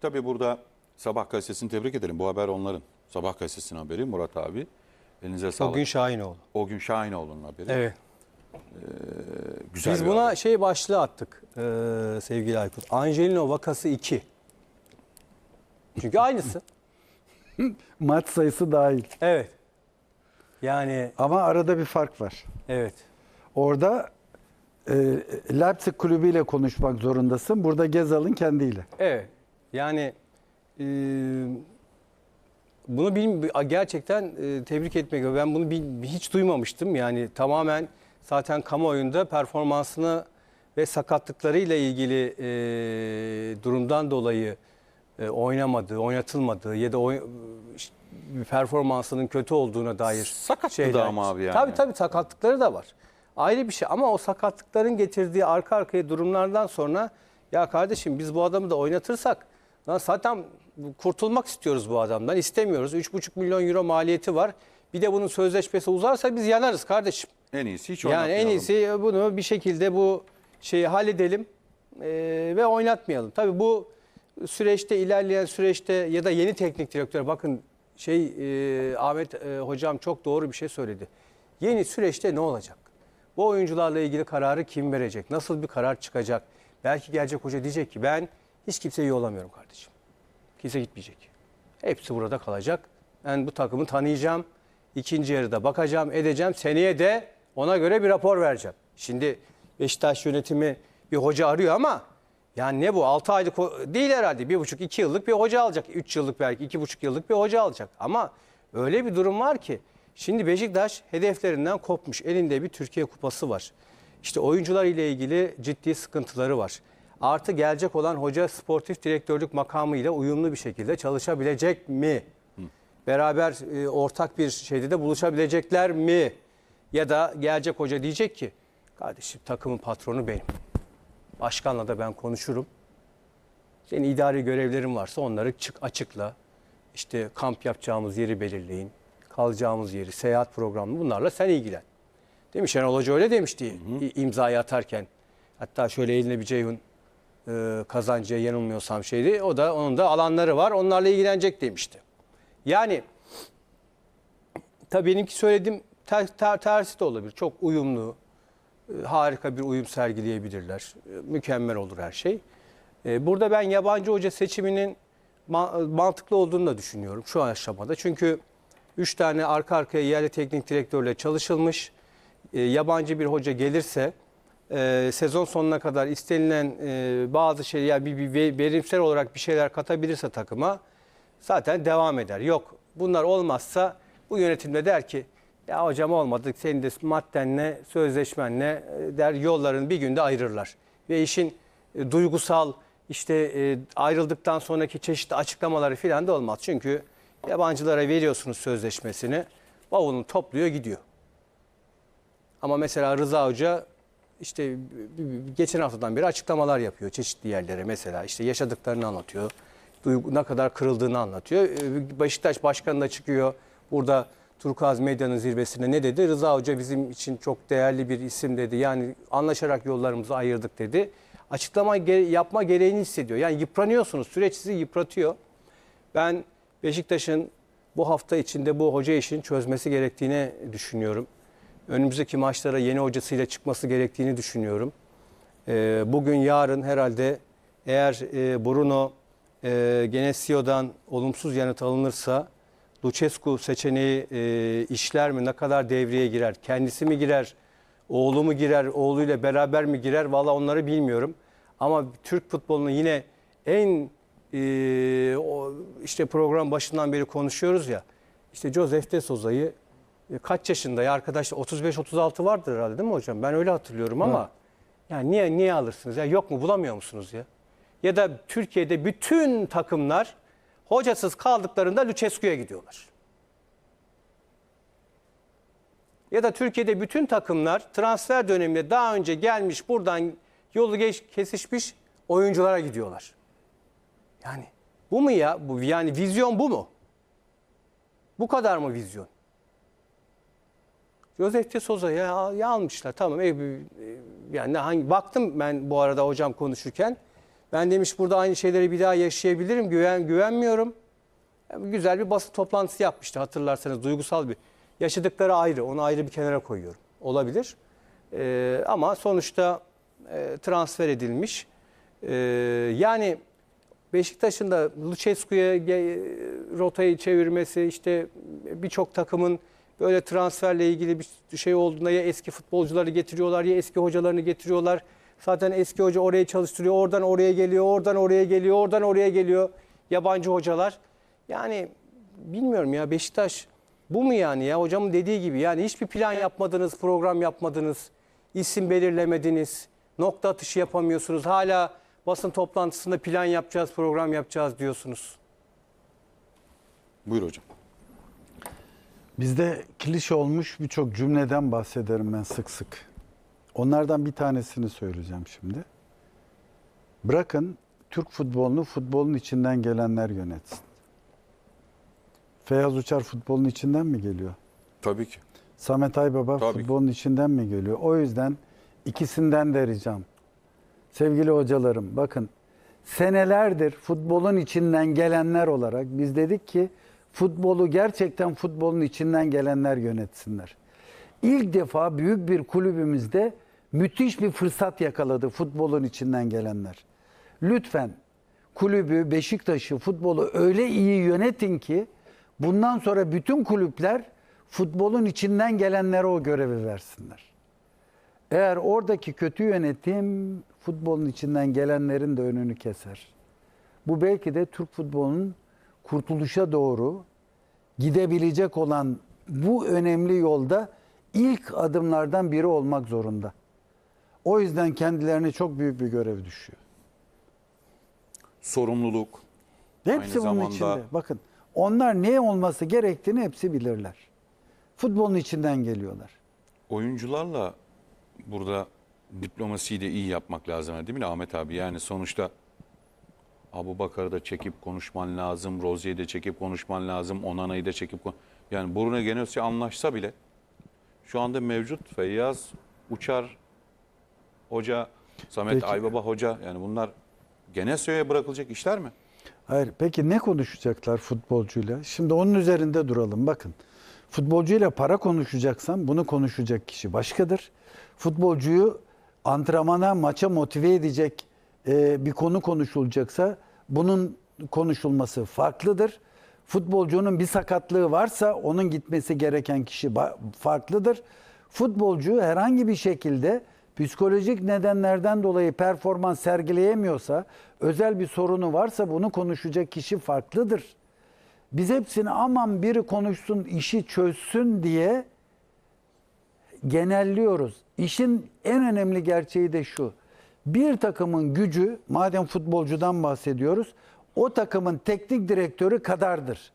Tabii burada Sabah gazetesini tebrik edelim. Bu haber onların. Sabah gazetesinin haberi Murat abi. Elinize sağlık. Bugün Şahinoğlu. O gün Şahinoğlu'nun haberi. Evet. Güzel Biz buna haber. şey başlığı attık ee, sevgili Aykut. Angelino vakası 2. Çünkü aynısı. Maç sayısı dahil. Evet. Yani Ama arada bir fark var. evet. Orada e, Leipzig kulübüyle konuşmak zorundasın. Burada Gezal'ın kendiyle. Evet. Yani e, bunu bil, gerçekten e, tebrik etmek ben bunu bil- hiç duymamıştım. Yani tamamen zaten kamuoyunda performansını ve sakatlıklarıyla ilgili e, durumdan dolayı e, oynamadığı, oynatılmadığı ya da oy, performansının kötü olduğuna dair Sakattı da şeyler. ama abi yani. Tabii tabii sakatlıkları da var. Ayrı bir şey ama o sakatlıkların getirdiği arka arkaya durumlardan sonra ya kardeşim biz bu adamı da oynatırsak zaten kurtulmak istiyoruz bu adamdan istemiyoruz. 3,5 milyon euro maliyeti var. Bir de bunun sözleşmesi uzarsa biz yanarız kardeşim. En iyisi hiç Yani en iyisi bunu bir şekilde bu şeyi halledelim eee, ve oynatmayalım. Tabii bu süreçte ilerleyen süreçte ya da yeni teknik direktör bakın şey eee, Ahmet eee, hocam çok doğru bir şey söyledi. Yeni süreçte ne olacak? Bu oyuncularla ilgili kararı kim verecek? Nasıl bir karar çıkacak? Belki gelecek hoca diyecek ki ben hiç kimseyi yollamıyorum kardeşim. Kimse gitmeyecek. Hepsi burada kalacak. Ben bu takımı tanıyacağım. İkinci yarıda bakacağım, edeceğim. Seneye de ona göre bir rapor vereceğim. Şimdi Beşiktaş yönetimi bir hoca arıyor ama yani ne bu 6 aylık değil herhalde. 1,5-2 yıllık bir hoca alacak. 3 yıllık belki 2,5 yıllık bir hoca alacak. Ama öyle bir durum var ki şimdi Beşiktaş hedeflerinden kopmuş. Elinde bir Türkiye kupası var. İşte oyuncular ile ilgili ciddi sıkıntıları var. Artı gelecek olan hoca sportif direktörlük makamıyla uyumlu bir şekilde çalışabilecek mi? Beraber e, ortak bir şeyde de buluşabilecekler mi? Ya da gelecek hoca diyecek ki kardeşim takımın patronu benim. Başkanla da ben konuşurum. Senin idari görevlerin varsa onları çık açıkla. İşte kamp yapacağımız yeri belirleyin. Kalacağımız yeri, seyahat programı bunlarla sen ilgilen. Değil mi? Şenol Hoca öyle demişti i- imzayı atarken. Hatta şöyle eline bir Ceyhun e, kazancıya yanılmıyorsam şeydi. O da onun da alanları var. Onlarla ilgilenecek demişti. Yani tabii benimki söylediğim ter, ter- tersi de olabilir. Çok uyumlu, e, harika bir uyum sergileyebilirler. E, Mükemmel olur her şey. Burada ben yabancı hoca seçiminin ma- mantıklı olduğunu da düşünüyorum şu aşamada. Çünkü 3 tane arka arkaya yerli teknik direktörle çalışılmış. Yabancı bir hoca gelirse e, sezon sonuna kadar istenilen e, bazı şey yani bir, bir ve- verimsel olarak bir şeyler katabilirse takıma zaten devam eder. Yok bunlar olmazsa bu yönetimde der ki ya hocam olmadı senin de maddenle sözleşmenle e, der yollarını bir günde ayırırlar. Ve işin e, duygusal işte e, ayrıldıktan sonraki çeşitli açıklamaları filan da olmaz. Çünkü yabancılara veriyorsunuz sözleşmesini bavulunu topluyor gidiyor. Ama mesela Rıza Hoca işte geçen haftadan beri açıklamalar yapıyor çeşitli yerlere mesela işte yaşadıklarını anlatıyor. Ne kadar kırıldığını anlatıyor. Ee, Beşiktaş Başkanı da çıkıyor burada Turkuaz Medya'nın zirvesinde ne dedi? Rıza Hoca bizim için çok değerli bir isim dedi. Yani anlaşarak yollarımızı ayırdık dedi. Açıklama yapma gereğini hissediyor. Yani yıpranıyorsunuz. Süreç sizi yıpratıyor. Ben Beşiktaş'ın bu hafta içinde bu hoca işini çözmesi gerektiğini düşünüyorum. Önümüzdeki maçlara yeni hocasıyla çıkması gerektiğini düşünüyorum. Ee, bugün yarın herhalde eğer e, Bruno e, Genesio'dan olumsuz yanıt alınırsa Lucescu seçeneği e, işler mi? Ne kadar devreye girer? Kendisi mi girer? Oğlu mu girer? Oğluyla beraber mi girer? Valla onları bilmiyorum. Ama Türk futbolunun yine en e, o, işte program başından beri konuşuyoruz ya. İşte Joseph de Souza'yı e, kaç yaşında ya arkadaş 35-36 vardır herhalde değil mi hocam? Ben öyle hatırlıyorum ama yani niye niye alırsınız ya? Yok mu bulamıyor musunuz ya? Ya da Türkiye'de bütün takımlar hocasız kaldıklarında Lucescu'ya gidiyorlar. Ya da Türkiye'de bütün takımlar transfer döneminde daha önce gelmiş buradan yolu geç, kesişmiş oyunculara gidiyorlar. Yani bu mu ya? Bu yani vizyon bu mu? Bu kadar mı vizyon? Joseph de Souza'ya ya, almışlar. Tamam. e, e, Yani hangi baktım ben bu arada hocam konuşurken. Ben demiş burada aynı şeyleri bir daha yaşayabilirim. Güven güvenmiyorum. Yani güzel bir basın toplantısı yapmıştı hatırlarsanız duygusal bir. Yaşadıkları ayrı. Onu ayrı bir kenara koyuyorum. Olabilir. Ee, ama sonuçta e, transfer edilmiş. Ee, yani Beşiktaş'ın da Lucescu'ya rotayı çevirmesi işte birçok takımın böyle transferle ilgili bir şey olduğunda ya eski futbolcuları getiriyorlar ya eski hocalarını getiriyorlar. Zaten eski hoca oraya çalıştırıyor. Oradan oraya geliyor, oradan oraya geliyor, oradan oraya geliyor yabancı hocalar. Yani bilmiyorum ya Beşiktaş bu mu yani ya hocamın dediği gibi yani hiçbir plan yapmadınız, program yapmadınız, isim belirlemediniz, nokta atışı yapamıyorsunuz. Hala basın toplantısında plan yapacağız, program yapacağız diyorsunuz. Buyur hocam. Bizde klişe olmuş birçok cümleden bahsederim ben sık sık. Onlardan bir tanesini söyleyeceğim şimdi. Bırakın Türk futbolunu futbolun içinden gelenler yönetsin. Feyyaz Uçar futbolun içinden mi geliyor? Tabii ki. Samet Aybaba Tabii ki. futbolun içinden mi geliyor? O yüzden ikisinden de ricam. Sevgili hocalarım bakın senelerdir futbolun içinden gelenler olarak biz dedik ki futbolu gerçekten futbolun içinden gelenler yönetsinler. İlk defa büyük bir kulübümüzde müthiş bir fırsat yakaladı futbolun içinden gelenler. Lütfen kulübü, Beşiktaş'ı, futbolu öyle iyi yönetin ki bundan sonra bütün kulüpler futbolun içinden gelenlere o görevi versinler. Eğer oradaki kötü yönetim futbolun içinden gelenlerin de önünü keser. Bu belki de Türk futbolunun kurtuluşa doğru gidebilecek olan bu önemli yolda ilk adımlardan biri olmak zorunda. O yüzden kendilerine çok büyük bir görev düşüyor. Sorumluluk. Hepsi bunun zamanda- içinde. Bakın onlar ne olması gerektiğini hepsi bilirler. Futbolun içinden geliyorlar. Oyuncularla burada diplomasiyi de iyi yapmak lazım değil mi Ahmet abi? Yani sonuçta Abu Bakar'ı da çekip konuşman lazım, Rozier'i de çekip konuşman lazım, Onana'yı da çekip kon- yani Bruno Genesio anlaşsa bile şu anda mevcut Feyyaz, Uçar, Hoca, Samet Peki. Aybaba Hoca yani bunlar Genesio'ya bırakılacak işler mi? Hayır. Peki ne konuşacaklar futbolcuyla? Şimdi onun üzerinde duralım. Bakın. Futbolcuyla para konuşacaksan bunu konuşacak kişi başkadır. Futbolcuyu antrenmana, maça motive edecek e, bir konu konuşulacaksa bunun konuşulması farklıdır. Futbolcunun bir sakatlığı varsa onun gitmesi gereken kişi farklıdır. Futbolcu herhangi bir şekilde psikolojik nedenlerden dolayı performans sergileyemiyorsa, özel bir sorunu varsa bunu konuşacak kişi farklıdır. Biz hepsini aman biri konuşsun, işi çözsün diye genelliyoruz. İşin en önemli gerçeği de şu. Bir takımın gücü, madem futbolcudan bahsediyoruz, o takımın teknik direktörü kadardır.